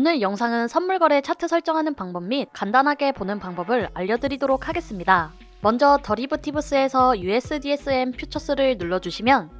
오늘 영상은 선물 거래 차트 설정하는 방법 및 간단하게 보는 방법을 알려드리도록 하겠습니다. 먼저 더리브티브스에서 USDSM 퓨처스를 눌러주시면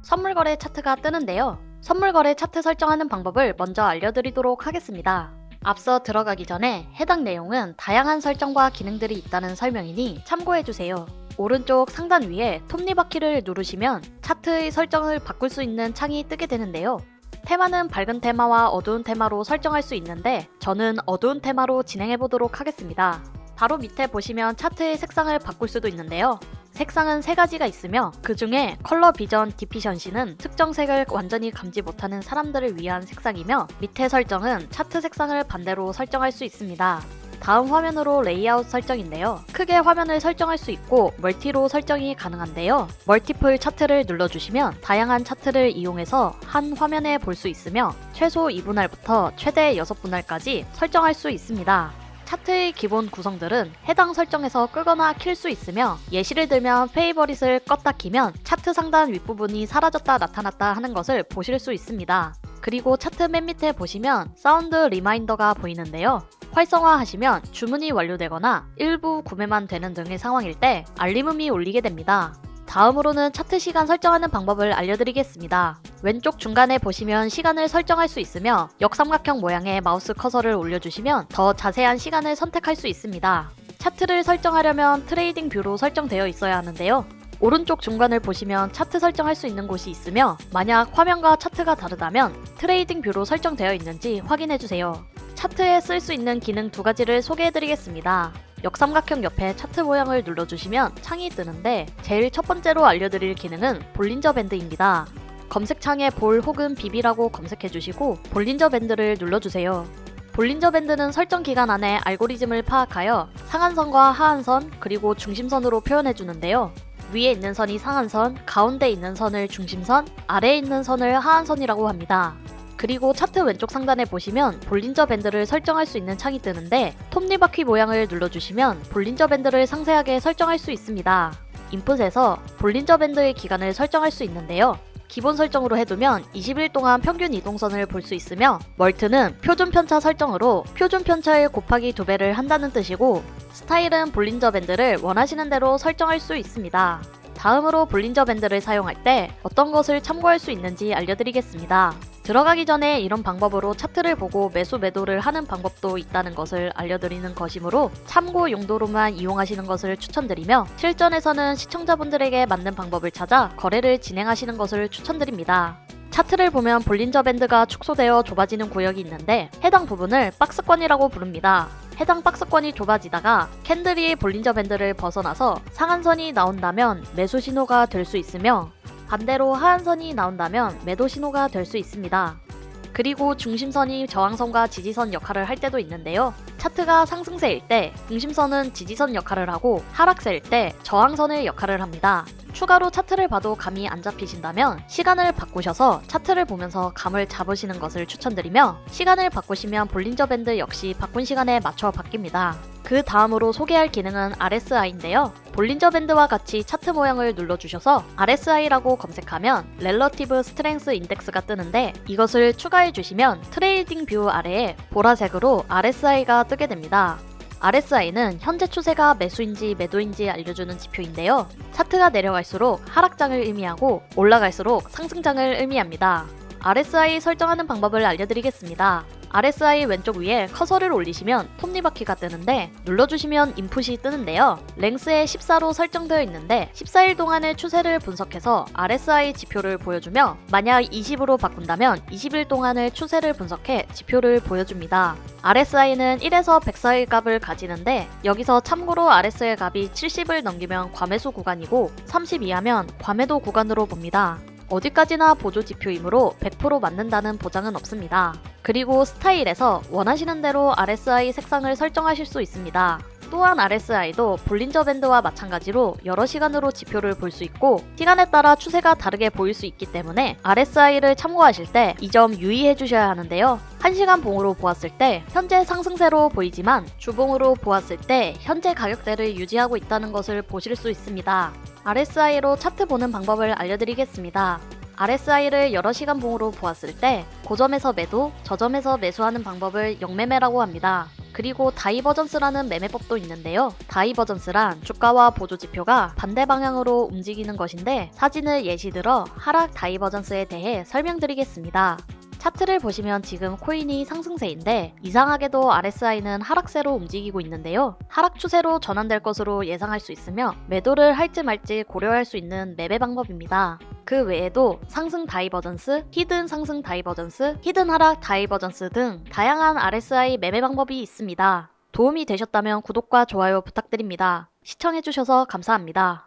선물 거래 차트가 뜨는데요. 선물 거래 차트 설정하는 방법을 먼저 알려드리도록 하겠습니다. 앞서 들어가기 전에 해당 내용은 다양한 설정과 기능들이 있다는 설명이니 참고해주세요. 오른쪽 상단 위에 톱니바퀴를 누르시면 차트의 설정을 바꿀 수 있는 창이 뜨게 되는데요. 테마는 밝은 테마와 어두운 테마로 설정할 수 있는데 저는 어두운 테마로 진행해 보도록 하겠습니다. 바로 밑에 보시면 차트의 색상을 바꿀 수도 있는데요. 색상은 세 가지가 있으며 그 중에 컬러 비전 디피션시는 특정 색을 완전히 감지 못하는 사람들을 위한 색상이며 밑에 설정은 차트 색상을 반대로 설정할 수 있습니다. 다음 화면으로 레이아웃 설정인데요. 크게 화면을 설정할 수 있고 멀티로 설정이 가능한데요. 멀티플 차트를 눌러주시면 다양한 차트를 이용해서 한 화면에 볼 수 있으며 최소 2분할부터 최대 6분할까지 설정할 수 있습니다. 차트의 기본 구성들은 해당 설정에서 끄거나 킬 수 있으며 예시를 들면 페이버릿을 껐다 키면 차트 상단 윗부분이 사라졌다 나타났다 하는 것을 보실 수 있습니다. 그리고 차트 맨 밑에 보시면 사운드 리마인더가 보이는데요. 활성화하시면 주문이 완료되거나 일부 구매만 되는 등의 상황일 때 알림음이 울리게 됩니다. 다음으로는 차트 시간 설정하는 방법을 알려드리겠습니다. 왼쪽 중간에 보시면 시간을 설정할 수 있으며 역삼각형 모양의 마우스 커서를 올려주시면 더 자세한 시간을 선택할 수 있습니다. 차트를 설정하려면 트레이딩 뷰로 설정되어 있어야 하는데요. 오른쪽 중간을 보시면 차트 설정할 수 있는 곳이 있으며 만약 화면과 차트가 다르다면 트레이딩 뷰로 설정되어 있는지 확인해 주세요. 차트에 쓸 수 있는 기능 두 가지를 소개해 드리겠습니다. 역삼각형 옆에 차트 모양을 눌러주시면 창이 뜨는데 제일 첫 번째로 알려드릴 기능은 볼린저 밴드입니다. 검색창에 볼 혹은 비비라고 검색해 주시고 볼린저 밴드를 눌러주세요. 볼린저 밴드는 설정 기간 안에 알고리즘을 파악하여 상한선과 하한선 그리고 중심선으로 표현해 주는데요. 위에 있는 선이 상한선, 가운데 있는 선을 중심선, 아래에 있는 선을 하한선이라고 합니다. 그리고 차트 왼쪽 상단에 보시면 볼린저 밴드를 설정할 수 있는 창이 뜨는데 톱니바퀴 모양을 눌러주시면 볼린저 밴드를 상세하게 설정할 수 있습니다. 인풋에서 볼린저 밴드의 기간을 설정할 수 있는데요. 기본 설정으로 해두면 20일 동안 평균 이동선을 볼 수 있으며 멀트는 표준 편차 설정으로 표준 편차의 곱하기 2배를 한다는 뜻이고 스타일은 볼린저 밴드를 원하시는 대로 설정할 수 있습니다. 다음으로 볼린저 밴드를 사용할 때 어떤 것을 참고할 수 있는지 알려드리겠습니다. 들어가기 전에 이런 방법으로 차트를 보고 매수 매도를 하는 방법도 있다는 것을 알려드리는 것이므로 참고 용도로만 이용하시는 것을 추천드리며 실전에서는 시청자분들에게 맞는 방법을 찾아 거래를 진행하시는 것을 추천드립니다. 차트를 보면 볼린저 밴드가 축소되어 좁아지는 구역이 있는데 해당 부분을 박스권이라고 부릅니다. 해당 박스권이 좁아지다가 캔들이 볼린저 밴드를 벗어나서 상한선이 나온다면 매수 신호가 될 수 있으며 반대로 하한선이 나온다면 매도 신호가 될 수 있습니다. 그리고 중심선이 저항선과 지지선 역할을 할 때도 있는데요. 차트가 상승세일 때 중심선은 지지선 역할을 하고 하락세일 때 저항선의 역할을 합니다. 추가로 차트를 봐도 감이 안 잡히신다면 시간을 바꾸셔서 차트를 보면서 감을 잡으시는 것을 추천드리며 시간을 바꾸시면 볼린저 밴드 역시 바꾼 시간에 맞춰 바뀝니다. 그 다음으로 소개할 기능은 RSI인데요. 볼린저 밴드와 같이 차트 모양을 눌러주셔서 RSI라고 검색하면 렐러티브 스트렝스 인덱스가 뜨는데 이것을 추가해 주시면 트레이딩 뷰 아래에 보라색으로 RSI가 뜨게 됩니다. RSI는 현재 추세가 매수인지 매도인지 알려주는 지표인데요. 차트가 내려갈수록 하락장을 의미하고 올라갈수록 상승장을 의미합니다. RSI 설정하는 방법을 알려드리겠습니다. RSI 왼쪽 위에 커서를 올리시면 톱니바퀴가 뜨는데 눌러주시면 인풋이 뜨는데요. 랭스에 14로 설정되어 있는데 14일 동안의 추세를 분석해서 RSI 지표를 보여주며 만약 20으로 바꾼다면 20일 동안의 추세를 분석해 지표를 보여줍니다. RSI는 1에서 104일 값을 가지는데 여기서 참고로 RSI 값이 70을 넘기면 과매수 구간이고 30 이하면 과매도 구간으로 봅니다. 어디까지나 보조 지표이므로 100% 맞는다는 보장은 없습니다. 그리고 스타일에서 원하시는 대로 RSI 색상을 설정하실 수 있습니다. 또한 RSI도 볼린저 밴드와 마찬가지로 여러 시간으로 지표를 볼 수 있고 시간에 따라 추세가 다르게 보일 수 있기 때문에 RSI를 참고하실 때 이 점 유의해 주셔야 하는데요. 1시간 봉으로 보았을 때 현재 상승세로 보이지만 주봉으로 보았을 때 현재 가격대를 유지하고 있다는 것을 보실 수 있습니다. RSI로 차트 보는 방법을 알려드리겠습니다. RSI를 여러 시간 봉으로 보았을 때 고점에서 매도, 저점에서 매수하는 방법을 역매매라고 합니다. 그리고 다이버전스라는 매매법도 있는데요. 다이버전스란 주가와 보조 지표가 반대 방향으로 움직이는 것인데 사진을 예시 들어 하락 다이버전스에 대해 설명드리겠습니다. 차트를 보시면 지금 코인이 상승세인데 이상하게도 RSI는 하락세로 움직이고 있는데요. 하락 추세로 전환될 것으로 예상할 수 있으며 매도를 할지 말지 고려할 수 있는 매매 방법입니다. 그 외에도 상승 다이버전스, 히든 상승 다이버전스, 히든 하락 다이버전스 등 다양한 RSI 매매 방법이 있습니다. 도움이 되셨다면 구독과 좋아요 부탁드립니다. 시청해주셔서 감사합니다.